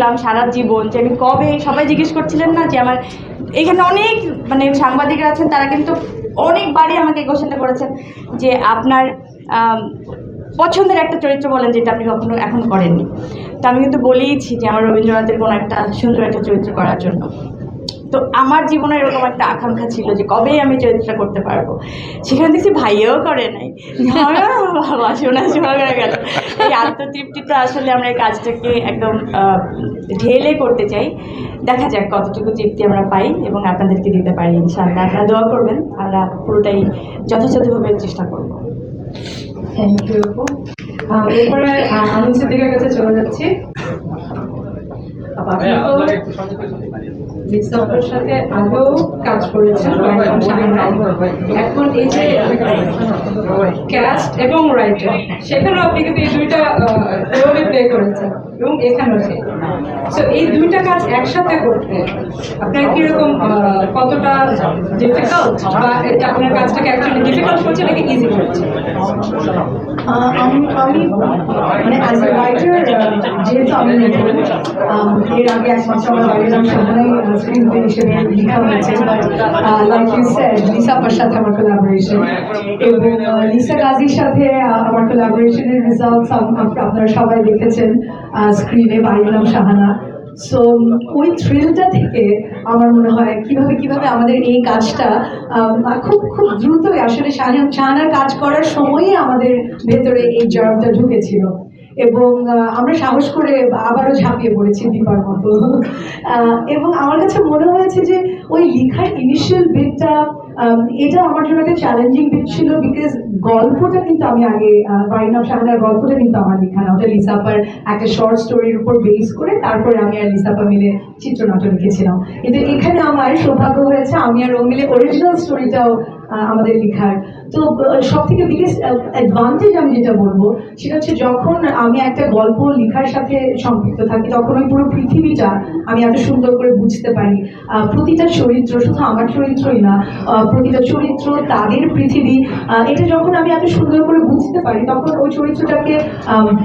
বুঝলাম সারা জীবন যে আমি কবে, সবাই জিজ্ঞেস করছিলেন না যে আমার, এখানে অনেক মানে সাংবাদিকরা আছেন, তারা কিন্তু অনেকবারই আমাকে এই কোশ্চেনটা করেছেন যে আপনার পছন্দের একটা চরিত্র বলেন যেটা আপনি কখনো এখন করেননি। তা আমি কিন্তু বলেইছি যে আমার রবীন্দ্রনাথের কোনো একটা সুন্দর একটা চরিত্র করার জন্য। তো আমার জীবনে এরকম একটা আকাঙ্ক্ষা ছিল যে কবে আমি চরিত্রটা করতে পারব। সেখানে দেখছি ভাইয়াও করে নাই। বাবা শোনা গেল। এই আত্মতৃপ্তিটা আসলে আমরা এই কাজটাকে একদম ঢেলে করতে চাই। দেখা যাক কতটুকু তৃপ্তি আমরা পাই এবং আপনাদেরকে দিতে পারি, ইনশাআল্লাহ। আপনারা দোয়া করবেন, আমরা পুরোটাই যথাযথভাবে চেষ্টা করব। থ্যাংক ইউ এরপরে আমি সিদ্দিকার কাছে চলে যাচ্ছি। তো লিসাফের সাথে আগেও কাজ করেছেন এখন এই যে ক্যাস্ট এবং রাইটার সেখানেও আপনি কিন্তু এই দুইটা রোলে প্লে করেছেন এবং এখানেও সে সো এই দুইটা কাজ একসাথে করতে আপনার কীরকম আহ, কতটা ডিফিকাল্ট বা এটা আপনার কাজটাকে অ্যাকচুয়ালি ডিফিকাল্ট করছে নাকি ইজি করছে? আমি আমি মানে অ্যাজ এ রাইটার আমার রেজাল্টস আপনারা সবাই দেখেছেন স্ক্রিনে বাড়ির নাম শাহানা। সো ওই থ্রিলটা থেকে আমার মনে হয় কীভাবে কীভাবে আমাদের এই কাজটা খুব খুব দ্রুতই আসলে শাহান, শাহানার কাজ করার সময়ই আমাদের ভেতরে এই জার্মটা ঢুকেছিল। এবং আমরা সাহস করে আবারও ঝাঁপিয়ে পড়েছি দীপার মতো। এবং আমার কাছে মনে হয়েছে যে ওই লেখার ইনিশিয়াল বিটটা এটা আমার জন্য একটা চ্যালেঞ্জিং বিট ছিল বিকজ গল্পটা কিন্তু আমি আগে বাইনাম শাহানার গল্পটা কিন্তু আমার লেখা না। ওটা লিসাপার একটা শর্ট স্টোরির উপর বেস করে তারপরে আমি আর লিসাপা মিলে চিত্রনাট্য লিখেছিলাম। কিন্তু এখানে আমার সৌভাগ্য হয়েছে, আমি আর ও মিলে অরিজিনাল স্টোরিটাও আমাদের লেখার তো সব থেকে বিগেস্ট অ্যাডভান্টেজ আমি যেটা বলব, সেটা হচ্ছে যখন আমি একটা গল্প লেখার সাথে সম্পৃক্ত থাকি, তখন ওই পুরো পৃথিবীটা আমি এত সুন্দর করে বুঝতে পারি। প্রতিটা চরিত্র, শুধু আমার চরিত্রই না প্রতিটা চরিত্র, তাদের পৃথিবী এটা যখন আমি এত সুন্দর করে বুঝতে পারি, তখন ওই চরিত্রটাকে